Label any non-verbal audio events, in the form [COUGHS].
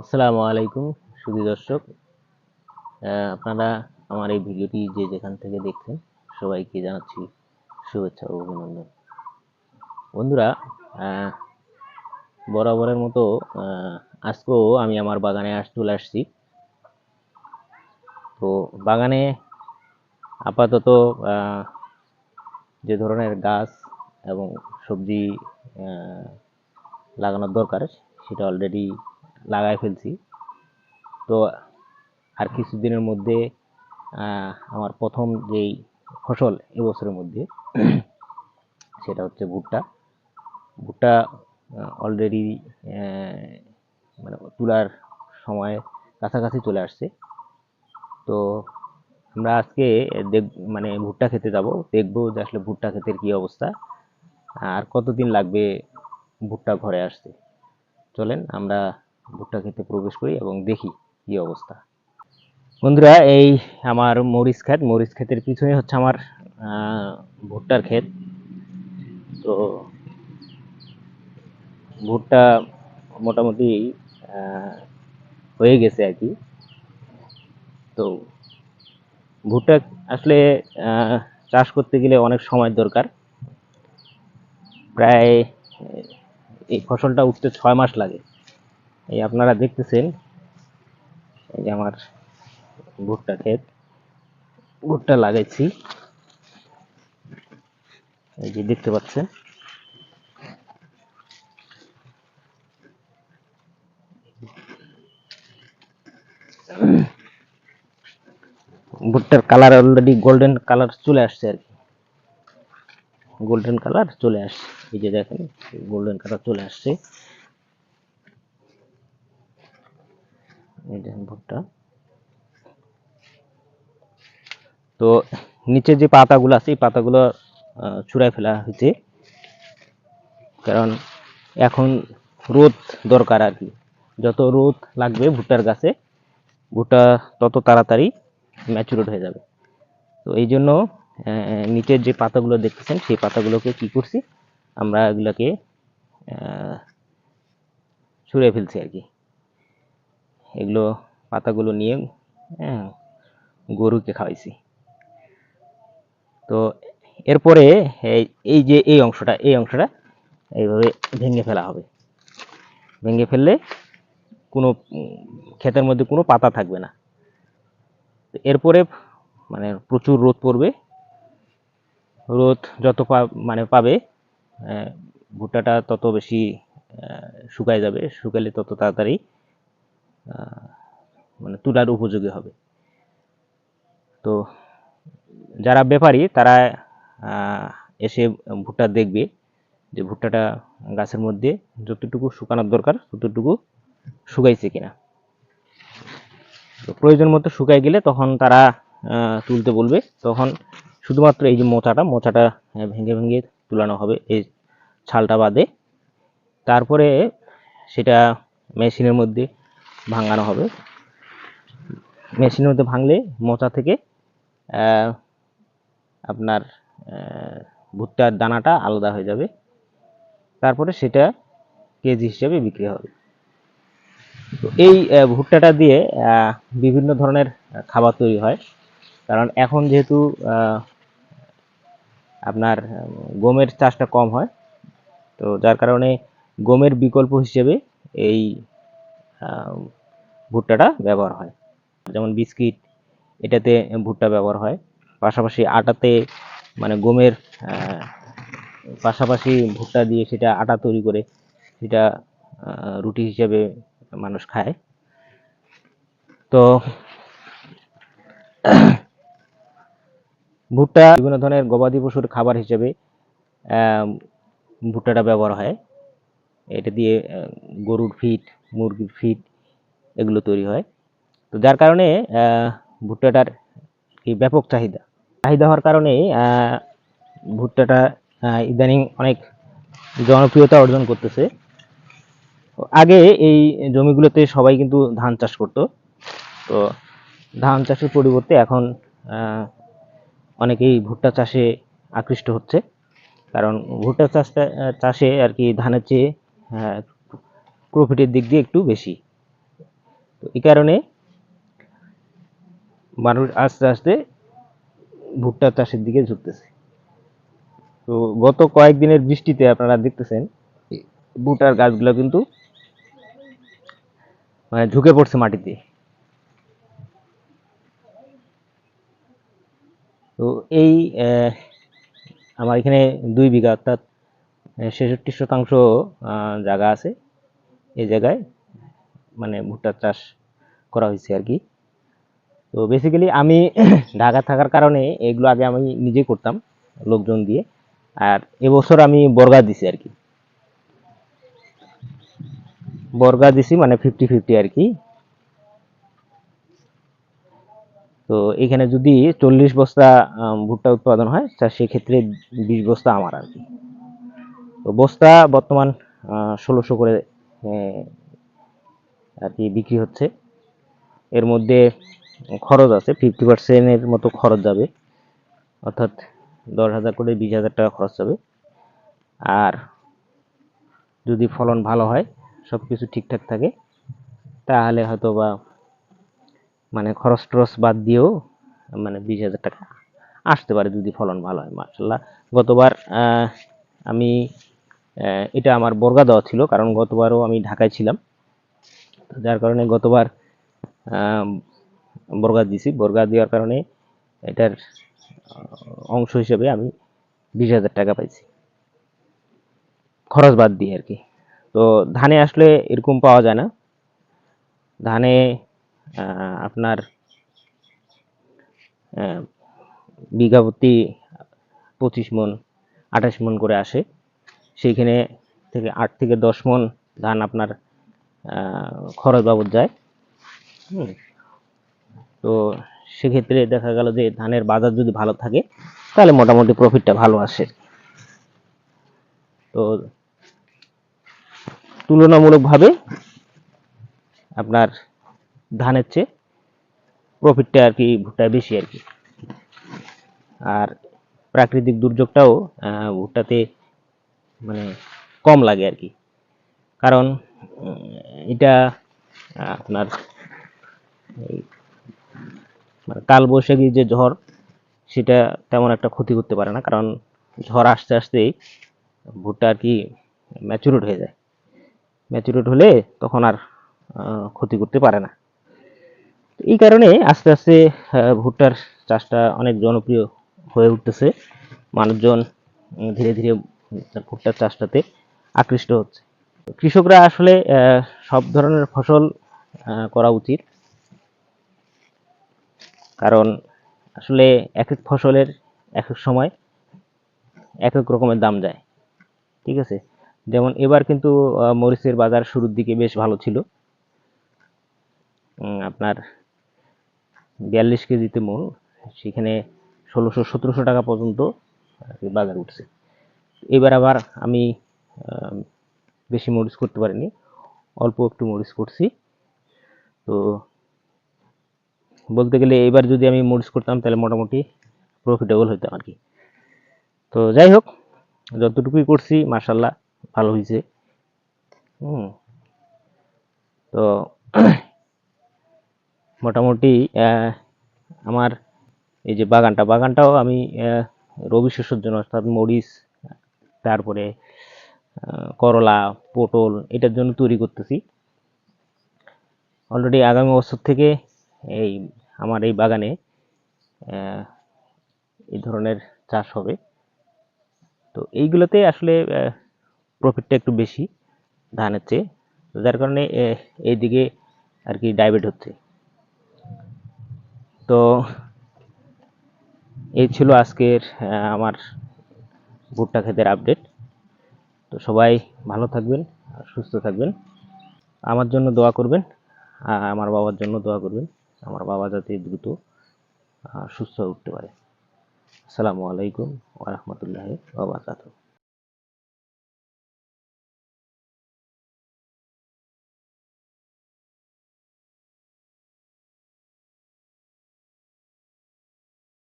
আসসালামু আলাইকুম, সুধী দর্শক। আপনারা আমার এই ভিডিওটি যে যেখান থেকে দেখছেন, সবাইকে জানাচ্ছি শুভেচ্ছা ও অভিনন্দন। বন্ধুরা বরাবরের মতো আজকেও আমি আমার বাগানে আস চলে আসছি। তো বাগানে আপাতত যে ধরনের গাছ এবং সবজি লাগানোর দরকার, সেটা অলরেডি লাগাই ফেলছি। তো আর কিছুদিনের মধ্যে আমার প্রথম যেই ফসল এবছরের মধ্যে, সেটা হচ্ছে ভুট্টা। ভুট্টা অলরেডি মানে তোলার সময় কাছাকাছি চলে আসছে। তো আমরা আজকে দেখ মানে ভুট্টা খেতে যাব। দেখব যে আসলে ভুট্টা ক্ষেতের কী অবস্থা। আর কতদিন লাগবে ভুট্টা ঘরে আসতে? চলেন, আমরা ভুট্টা খেতে প্রবেশ করি এবং দেখি কি অবস্থা। বন্ধুরা, এই আমার মরিচ ক্ষেত, মরিচ ক্ষেতের পিছনে হচ্ছে আমার ভুট্টার ক্ষেত। তো ভুট্টা মোটামুটি হয়ে গেছে আর কি। তো ভুট্টা আসলে চাষ করতে গেলে অনেক সময় দরকার। প্রায়, এই ফসলটা উঠতে ছয় মাস লাগে। এই আপনারা দেখতেছেন, এই যে আমার ভুট্টা ক্ষেত, ভুট্টা লাগাইছি। এই যে দেখতে পাচ্ছেন। ভুট্টার কালার অলরেডি গোল্ডেন কালার চলে আসছে আর কি। গোল্ডেন কালার চলে আসছে। এই যে দেখেন গোল্ডেন কালার চলে আসছে। ভুট্টা। তো নিচে যে পাতাগুলো আছে, এই পাতাগুলো ছুঁড়ায় ফেলা হয়েছে। কারণ এখন রোদ দরকার আর কি। যত রোদ লাগবে ভুট্টার গাছে, ভুট্টা তত তাড়াতাড়ি ম্যাচুরেট হয়ে যাবে। তো এই জন্য নিচের যে পাতাগুলো দেখতেছেন, সেই পাতাগুলোকে কি করছি, আমরা এগুলোকে ছুঁড়ে ফেলছি আর কি। এগুলো পাতাগুলো নিয়ে হ্যাঁ, গরুকে খাওয়াইছি। তো এরপরে এই যে এই অংশটা এই অংশটা এইভাবে ভেঙে ফেলা হবে। ভেঙে ফেললে কোনো ক্ষেতের মধ্যে কোনো পাতা থাকবে না। এরপরে মানে প্রচুর রোদ পড়বে। রোদ যত পা- মানে পাবে ভুট্টাটা তত বেশি শুকায় যাবে। শুকালে তত তাড়াতাড়ি মানে তুলার উপযোগী হবে। তো যারা ব্যাপারী তারা এসে ভুট্টা দেখবে যে ভুট্টাটা গাছের মধ্যে যতটুকু শুকানোর দরকার, ততটুকু শুকাইছে কিনা। তো প্রয়োজন মতো শুকাই গেলে তখন তারা তুলতে বলবে। তখন শুধুমাত্র এই যে মোচাটা মোচাটা ভেঙে ভেঙে তুলানো হবে এই ছালটা বাদে। তারপরে সেটা মেশিনের মধ্যে ভাঙানো হবে। মেশিনের মধ্যে ভাঙলে মোচা থেকে আপনার ভুট্টার দানাটা আলাদা হয়ে যাবে। তারপরে সেটা কেজি হিসেবে বিক্রি হবে। তো এই ভুট্টাটা দিয়ে বিভিন্ন ধরনের খাবার তৈরি হয়। কারণ এখন যেহেতু আপনার গমের চাষটা কম হয়, তো যার কারণে গমের বিকল্প হিসেবে এই ভুট্টাটা ব্যবহার হয়। যেমন বিস্কিট, এটাতে ভুট্টা ব্যবহার হয়। পাশাপাশি আটাতে মানে গমের পাশাপাশি ভুট্টা দিয়ে সেটা আটা তৈরি করে সেটা রুটি হিসেবে মানুষ খায়। তো ভুট্টা বিভিন্ন ধরনের গবাদি পশুর খাবার হিসেবে ভুট্টাটা ব্যবহার হয়। এটা দিয়ে গরুর ফিট, মুরগির ফিট এগুলো তৈরি হয়। তো যার কারণে ভুট্টাটার কি ব্যাপক চাহিদা। চাহিদা হওয়ার কারণে ভুট্টাটা ইদানিং অনেক জনপ্রিয়তা অর্জন করতেছে। আগে এই জমিগুলোতে সবাই কিন্তু ধান চাষ করতো। তো ধান চাষের পরিবর্তে এখন অনেকেই ভুট্টা চাষে আকৃষ্ট হচ্ছে। কারণ ভুট্টা চাষটা চাষে আর কি ধানের চেয়ে প্রফিটের দিক দিয়ে একটু বেশি। তো এই কারণে মানুষ আস্তে আস্তে ভুট্টা চাষের দিকে ঝুঁকতেছে। তো গত কয়েকদিনের বৃষ্টিতে আপনারা দেখতেছেন ভুট্টার গাছগুলো কিন্তু মানে ঝুঁকে পড়ছে মাটিতে। তো এই আমার এখানে দুই বিঘা অর্থাৎ ছেষট্টি শতাংশ জায়গা আছে। এই জায়গায় মানে ভুট্টার চাষ করা হয়েছে আর কি। তো বেসিক্যালি আমি [COUGHS] ঢাকা থাকার কারণে এগুলো আগে আমি নিজে করতাম লোকজন দিয়ে। আর এবছর আমি বর্গা দিছি আর কি। বর্গা দিছি মানে ফিফটি ফিফটি আর কি। তো এখানে যদি চল্লিশ বস্তা ভুট্টা উৎপাদন হয়, তা সেক্ষেত্রে বিশ বস্তা আমার আর কি। তো বস্তা বর্তমান ষোলোশো করে আর কি বিক্রি হচ্ছে। এর মধ্যে খরচ আছে ফিফটি পার্সেন্টের মতো খরচ যাবে। অর্থাৎ দশ হাজার করে বিশ হাজার টাকা খরচ যাবে আর যদি ফলন ভালো হয় সব কিছু ঠিকঠাক থাকে, তাহলে হয়তো বা মানে খরচ টরচ বাদ দিয়েও মানে বিশ হাজার টাকা আসতে পারে যদি ফলন ভালো হয় মার্শাল্লাহ গতবার আমি এটা আমার বর্গা দেওয়া ছিল, কারণ গতবারও আমি ঢাকায় ছিলাম। যার কারণে গতবার বর্গা দিছি। বর্গা দেওয়ার কারণে এটার অংশ হিসেবে আমি বিশ হাজার টাকা পাইছি। খরচ বাদ দিয়ে আর কি। তো ধানে আসলে এরকম পাওয়া যায় না। ধানে আপনার বিঘা প্রতি পঁচিশ মন, আঠাশ মন করে আসে। সেইখানে থেকে আট থেকে দশ মন ধান আপনার খরচ বাবদ যায়। হুম। তো সেক্ষেত্রে দেখা গেল যে ধানের বাজার যদি ভালো থাকে তাহলে মোটামুটি প্রফিটটা ভালো আসে। তো তুলনামূলকভাবে আপনার ধানের চেয়ে প্রফিটটা আর কি ভুট্টা বেশি আর কি। আর প্রাকৃতিক দুর্যোগটাও ভুট্টাতে মানে কম লাগে আর কি। কারণ এটা আপনার মানে কালবৈশাখী যে ঝড়, সেটা তেমন একটা ক্ষতি করতে পারে না, কারণ ঝড় আসতে আসতেই ভুট্টা আর কি ম্যাচুরেট হয়ে যায়। ম্যাচুরেট হলে তখন আর ক্ষতি করতে পারে না। এই কারণে আস্তে আস্তে ভুট্টার চাষটা অনেক জনপ্রিয় হয়ে উঠতেছে। মানুষজন ধীরে ধীরে ভুট্টার চাষটাতে আকৃষ্ট হচ্ছে। কৃষকরা আসলে সব ধরনের ফসল করা উচিত। কারণ আসলে এক এক ফসলের এক এক সময় এক এক রকমের দাম যায়। ঠিক আছে? যেমন এবার কিন্তু মরিচের বাজার শুরুর দিকে বেশ ভালো ছিল। আপনার বিয়াল্লিশ কেজিতে মন সেখানে ষোলোশো, সতেরোশো টাকা পর্যন্ত বাজার উঠছে। এবার আবার আমি বেশি মরিচ করতে পারিনি। অল্প একটু মরিচ করছি। তো বলতে গেলে এবার যদি আমি মরিচ করতাম, তাহলে মোটামুটি প্রফিটেবল হইতাম আর কি তো যাই হোক, যতটুকুই করছি মার্শাল্লাহ ভালো হয়েছে হুম। তো [CLEARS THROAT] মোটামুটি আমার এই যে বাগানটা, বাগানটাও আমি রবি শস্যের জন্য অর্থাৎ মরিচ, তারপরে করলা, পটল, এটার জন্য তৈরি করতেছি। অলরেডি আগামী বছর থেকে এই আমার এই বাগানে এই ধরনের চাষ হবে। তো এইগুলোতে আসলে প্রফিটটা একটু বেশি ধানের চেয়ে, যার কারণে এইদিকে আর কি ডাইভার্ট হচ্ছে। তো এই ছিল আজকের আমার ভুট্টা ক্ষেতের আপডেট তো সবাই ভালো থাকবেন, আর সুস্থ থাকবেন। আমার জন্য দোয়া করবেন, আর আমার বাবার জন্য দোয়া করবেন। আমার বাবা যাতে দ্রুত সুস্থ হয়ে উঠতে পারে। আসসালামু আলাইকুম ওয়া রাহমাতুল্লাহি ওয়া বারাকাতুহু।